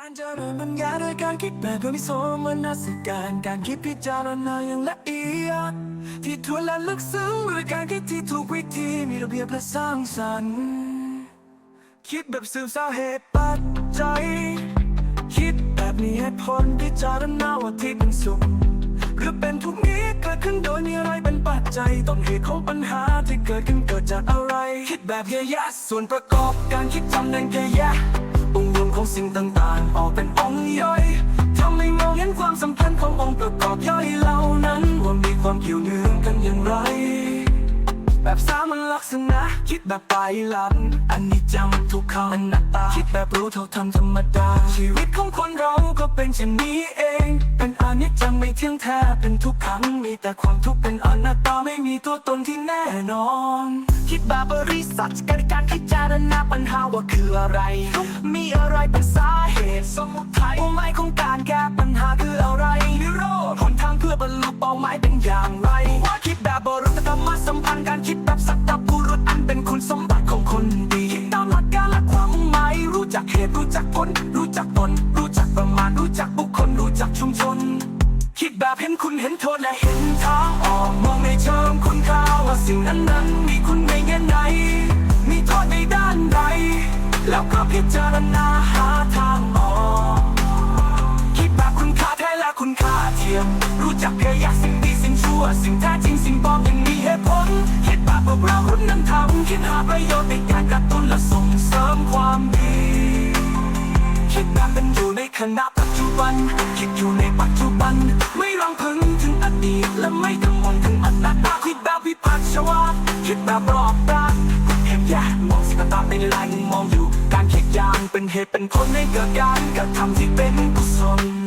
การเจริญปัญญาโดยการคิดแบบวิโสมนัสการการคิดพิจารณาอย่างละเอียดที่ทวนและลึกซึ้งด้วยการคิดที่ถูกวิธีมีระเบียบและสร้างสรรค์ คิดแบบสืบสาวเหตุปัจจัย คิดแบบมีเหตุผลพิจารณาว่าที่เป็นสุขหรือเป็นทุกนี้เกิดขึ้นโดยมีอะไรเป็นปัจจัยต้นเหตุของปัญหาที่เกิดขึ้นเกิดจากอะไร คิดแบบแยะๆส่วนประกอบการคิดทำนั้นแยะๆองค์รวม ของสิ่งต่างๆ ออกเป็นองค์ย่อยทำให้มองเห็นความสำคัญขององค์ประกอบย่อยเหล่านั้นว่ามีความเกี่ยวเนื่องกันอย่างไร แบบสามัญลักษณะ คิดแบบไปลับอันนี้จำทุกขังอนัตตา คิดแบบรู้เท่าทันธรรมดา ชีวิตของคนเราก็เป็นเช่นนี้ นอนิจจังไม่เที่ยงแท้เป็นทุกขังมีแต่ความทุกข์เป็นอนัตตาไม่มีตัวตนที่แน่นอน คิดบบบริษัทการการพิจารณาปัญหาว่าคืออะไร มีอะไรเป็นสาเหตุสมุทัยเป้าหมายของการแก้ปัญหาคืออะไรนิโรธหนทางเพื่อบรรลุเป้าหมายเป็นอย่างไร ว่าคิดแบบบริษัทธรรมสัมพันธ์การคิดแบบสัตตบุรุษอันเป็นคุณสมบัติของคนดีคิดตามหลักการและความหมายรู้จักเหตุรู้จักผล แบบเห็นคุณเห็นโทษและเห็นทางออกมองในเชิงคุณค่าว่าสิ่งนั้นนั้นมีคุณในแง่ไหน มีโทษในด้านใด แล้วก็พิจารณาหาทางออกคิดแบบคุณค่าแท้และคุณค่าเทียม รู้จักเพียอยากสิ่งดีสิ่งชั่ว สิ่งแท้จริงสิ่งปลอมยังมีเหตุผลคิดแบบพวกเราคุณนั้นทำคิดหาประโยชน์ในการกระตุ้นและส่งเสริมความดีคิดแบบเป็นอยู่ในขณะปัจจุบัน คิดอยู่ในปัจจุบันไม่ รังพึงถึงอดีตและไม่กังวลถึงอนาคตคิดแบบวิพัฒน์ชวาคิดแบบรอบด้านเห็นแย่มองสิ่งต่างๆในลายมองอยู่ การเขียนยางเป็นเหตุเป็นผลให้เกิดการกระทำที่เป็นกุศล